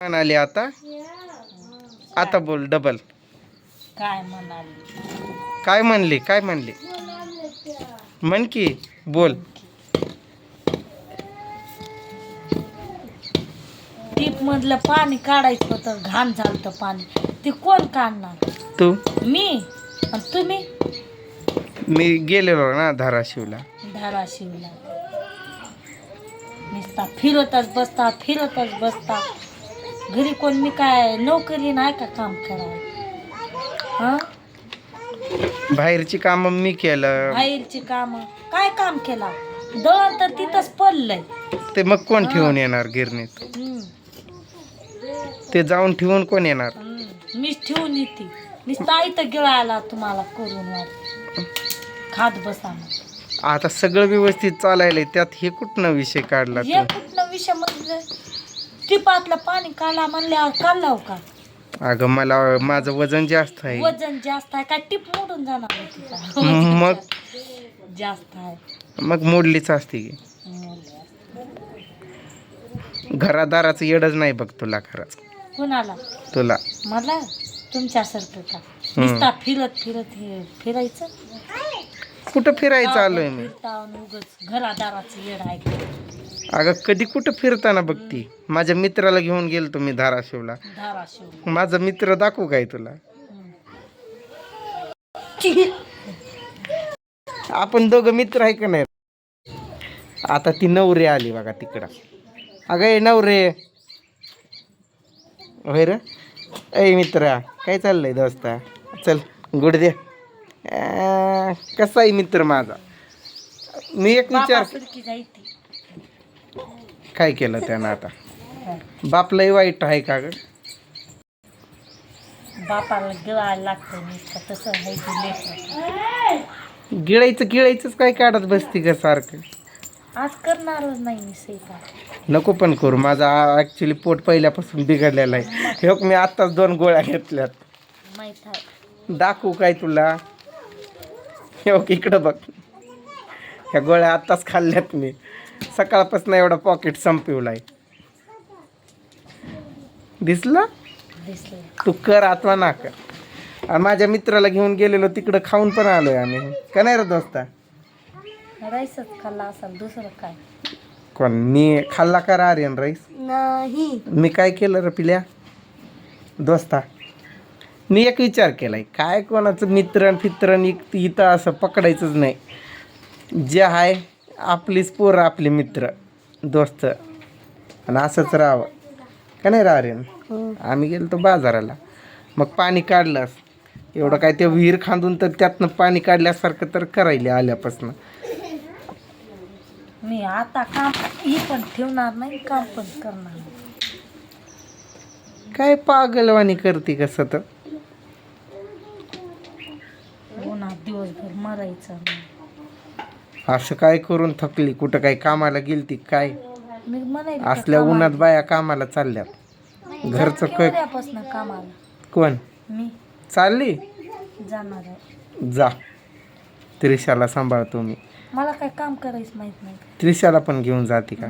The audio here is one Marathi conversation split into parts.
म्हणाली आता? आता बोल डबल काय म्हणाली? काय म्हणली काय म्हणली? म्हण की बोल. टीप मधलं पाणी काढायचं होतं घाण झालं पाणी. ते कोण काढणार? तू? मी? आणि तुम्ही? मी गेलेलो ना धाराशिवला. धाराशिवला. नुसता फिरतच बसता फिरतच बसता. घरी कोण मी काय नोकरी नाही का काम करावं हा? बाहेरची कामं मी केलं. बाहेरची काम. काय काम केला? दळण तर तिथंच पडलंय. ते मग कोण ठेवून येणार गिरणीत? हम्म, ते जाऊन ठेवून कोण येणार? हम्म. मीच ठेवून येते. नुसता इथं गिळायला तुम्हाला करून वाट खात बसा मग. आता सगळं व्यवस्थित चालायलंय. त्यात हे कुठनं विषय काढला हे तू? कुठलं विषय म्हणजे टिपातलं पाणी काढला म्हणल्यावर काढलाव का? अगं मला माझं वजन जास्त आहे. वजन जास्त आहे काय टिप मोडून जाणार मग? जास्त आहे. मग मोडलीच असते. की घरादाराचं येडच नाही बघ तुला खरंच. कुणाला? तुला. मला? तुमच्यासारखं का. नुसता फिरत फिरत हे फिरायचं? कुठं फिरायचं आलोय मी? उगाच घरादाराचं येड आहे? अगं कधी कुठं फिरताना बघती माझ्या मित्राला घेऊन गेलतो मी धाराशिवला. धाराशिव माझा मित्र दाखवू काय तुला? आपण दोघं मित्र आहे का नाही? आता ती नवरे आली बघा तिकडं. अगं ए नवरे. होय रे? ए मित्रा काय चाललंय दोस्ता? चल गुड दे कसा आहे मित्र माझा? मी एक विचार काय केलं त्यानं आता? बापलाही वाईट आहे का ग? बापाला गिळायला लागतं नुसतं तसं आहे ते लेकरं. गिळायचं गिळायचंच काय काढत बसती का सारखं? आज करणारच नाही मी स्वयंपाक. नको पण करू माझा ॲक्च्युली पोट पहिल्यापासून बिघडलेला आहे. हे बघ, मी आत्ताच दोन गोळ्या घेतल्यात. माहीत आहे. दाखवू काय तुला? हे बघ इकडं बघ. ह्या गोळ्या आत्ताच खाल्ल्यात मी. सकाळपासून एवढा पॉकेट संपवलाय. दिसलं? दिसले तू कर अथवा ना कर. आणि माझ्या मित्राला घेऊन गेलेलो तिकडं खाऊन पण आलोय आम्ही. का नाही रे दोस्ता? राईसच खाल्ला असेल दुसरं काय? कोण मी खाल्ला का रे आर्यन राईस? नाही. मी काय केलं रे पिल्या? दोस्ता मी एक विचार केलाय काय कोणाचं मित्र फित्र इथं असं पकडायचंच नाही. जे आहे आपलीच पोरं आपले मित्र दोस्त. आणि असंच राहावं. का नाही रे आर्यन आम्ही गेलो बाजाराला. मग पाणी काढलंस. एवढं काय ते विहीर खांदून तर त्यातनं पाणी काढल्यासारखं तर करायले आल्यापासनं. मी आता काम ही पण ठेवणार नाही काम पण करणार नाही. काय पागलवाणी करते कसं तर? उन्हात दिवसभर मरायचं नाही. असं काय करून थकली? कुठं काय कामाला गेलती काय? मी म्हणायचं असल्या उन्हात बाया कामाला चालल्यात. घरचं काय? उद्यापासून कामाला? कोण? मी. चालली? जाणार आहे. जा. त्रिशाला सांभाळतो मी. मला काय काम करायचं माहीत नाही त्रिशाला पण घेऊन जाते का?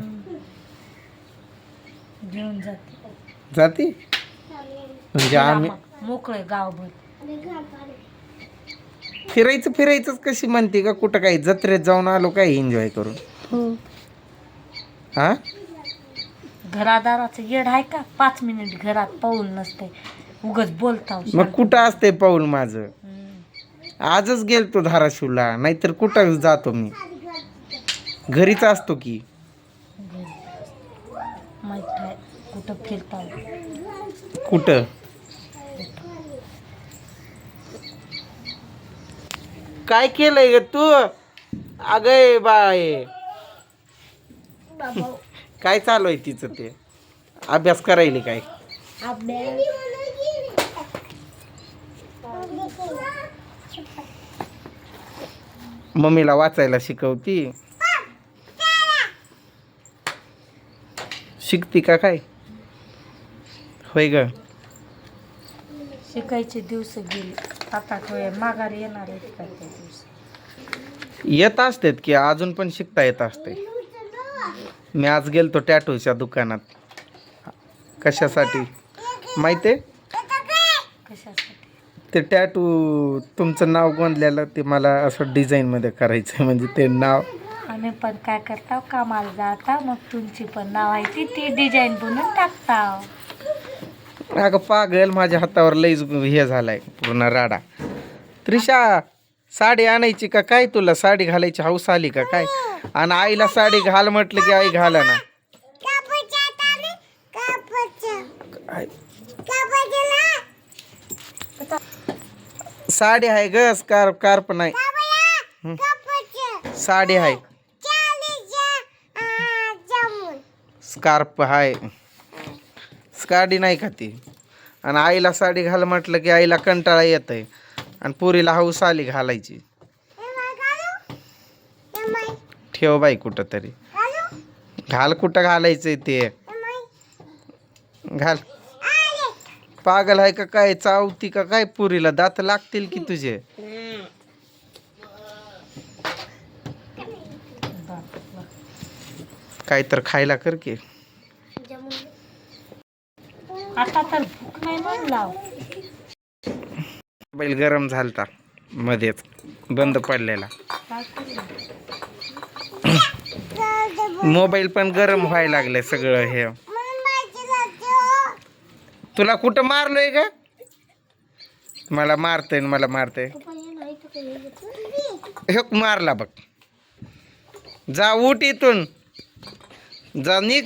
घेऊन जाते. जाते? म्हणजे आम्ही मोकळे गावभर. फिरायचं फिरायचंच कशी म्हणते का? कुठं काही जत्रेत जाऊन आलो काय एन्जॉय करून. हा. घरादाराचं येड आहे का? पाच मिनिट घरात पाऊल नसते उगच बोलता मग कुठं असते पाऊल माझं? आजच गेलतो धाराशिवला नाहीतर कुठं जातो मी? घरीच असतो की. माहीत आहे कुठं फिरता कुठं? काय केलंय ग तू? अगय बाय. काय चालू आहे तिचं ते? अभ्यास करायली काय? मम्मीला वाचायला शिकवती. शिकती का काय? होय ग. शिकायचे दिवस गेले. आता माघारी येणार आहेत का ते दिवस येत असतात की अजून पण शिकता येत असते. मी आज गेलतो टॅटूच्या दुकानात. कशासाठी? माहिती आहे कशासाठी? ते टॅटू तुमचं नाव गोंदलेलं ते मला असं डिझाईनमध्ये करायचं आहे म्हणजे ते नाव आम्ही पण काय करता कामाला जाता मग तुमची पण नाव आहे ती ती डिझाईन बनवून टाकता अगं पागल माझ्या हातावर लईच हे झालाय पूर्ण राडा. त्रिशा साडी आणायची का? काय तुला? साडी घालायची? हौस आली का? काय? आणि आईला साडी घाल म्हटलं की आई घाला ना? साडी आहे ग स्कार्फ कार्प नाही. साडी आहे. स्कार्फ आहे. साडी नाही का ती? आणि आईला साडी घाल म्हटलं की आईला कंटाळा येत आहे आणि पुरीला हौस आली घालायची. ठेव बाई कुठं तरी. घाल कुठं घालायचंय ते. घाल. पागल आहे का काय? चावती का काय पुरीला? दात लागतील की तुझे? काय तर खायला कर की. आता तर भूक नाही म्हणला. बैल गरम झालता मध्येच बंद पडलेला. मोबाईल पण गरम व्हायला लागले सगळं हे. तुला कुठं मारलोय का मला मारतय मला मारतय. हे मारला बघ. जा उठ इथून. जा निघ.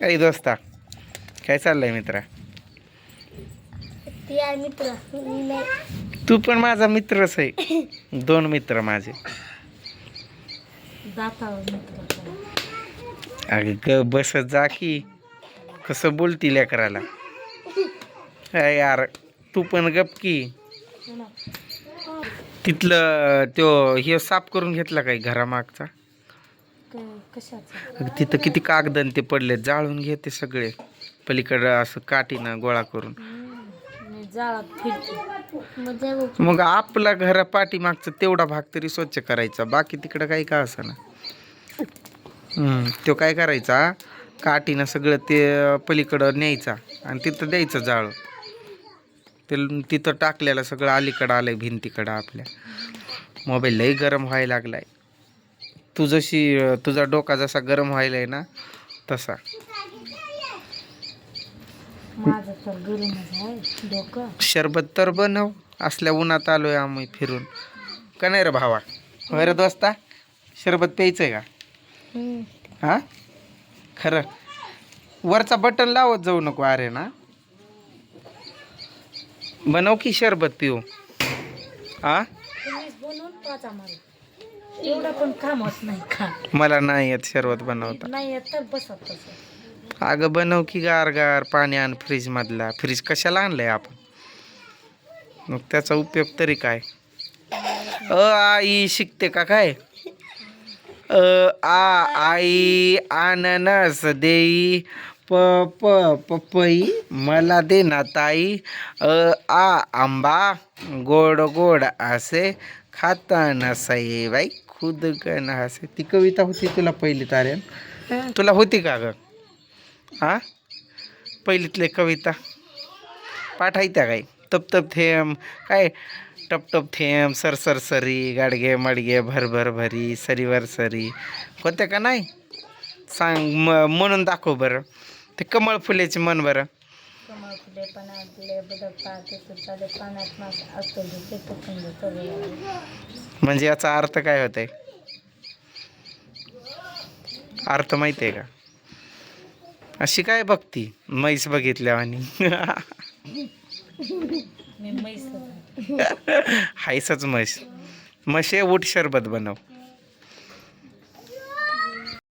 काही दोस्ता काय चाललंय मित्रा? तू पण माझा मित्रच आहे. दोन मित्र माझे. अगं ग बसत जा की. कसं बोलती लेकराला? यार तू पण गप की. तिथलं त्यो हे साफ करून घेतला काय घरामागचा? कशाचं? तिथं किती कागदन ते पडले जाळून घे ते सगळे. पलीकडं असं काठीनं गोळा करून. मी जाळात फिरते. मग आपला घरा पाठीमागचं तेवढा भाग तरी स्वच्छ करायचा. बाकी तिकडं काही का असं ना? तो काय करायचा? काठीनं सगळं ते पलीकडं न्यायचा आणि तिथं द्यायचं जाळं. ते तिथं टाकलेलं सगळं अलीकडं आलंय भिंतीकडं आपल्या. मोबाईल लई गरम व्हायला लागलाय. तू जशी तुझा डोका जसा गरम व्हायलाय ना तसा. आहे शरबत तर बनव असल्या उन्हात आलोय आम्ही फिरून. का नाही रे भावा? होय रे दोस्ता? शरबत प्यायचंय का? हा? खरं. वरचा बटन लावत जाऊ नको अरे ना. बनव की शरबत पिऊ हा तुम्हीच बनवून पाचा मारू एवढं पण कामच नाही का? मला नाही येत शरबत बनवता. नाही येत तर बसत तसं अगं बनव की गार गार पाणी आण फ्रीज मधला. फ्रीज कशाला आणलंय आपण? मग त्याचा उपयोग तरी काय? अ आई शिकते का काय? अ आ आई अननस देई. प प पपई मला दे ना ताई. अ आ आंबा. गोड गोड असे खाताना सई बाई. खुद ना असे ती कविता होती तुला पहिली तारेन. तुला होती का ग? हा? पहिलीतले कविता. पाठायत्या काय? तप तप थेंब. काय? टप टप थेंब sir sir sorry Gadge Madge भर भर भरी सरीवर सरी. होते का नाही? सांग म म्हणून दाखव बरं. ते कमळ फुलेचे मन बरं. फुले पाण्यात मास असतो ते म्हणजे याचा अर्थ काय होतंय अर्थ माहिती आहे का अशी काय बघती म्हैस बघितल्या आणि मी म्हैस हायसच म्हैस म्हशे उठ शरबत बनव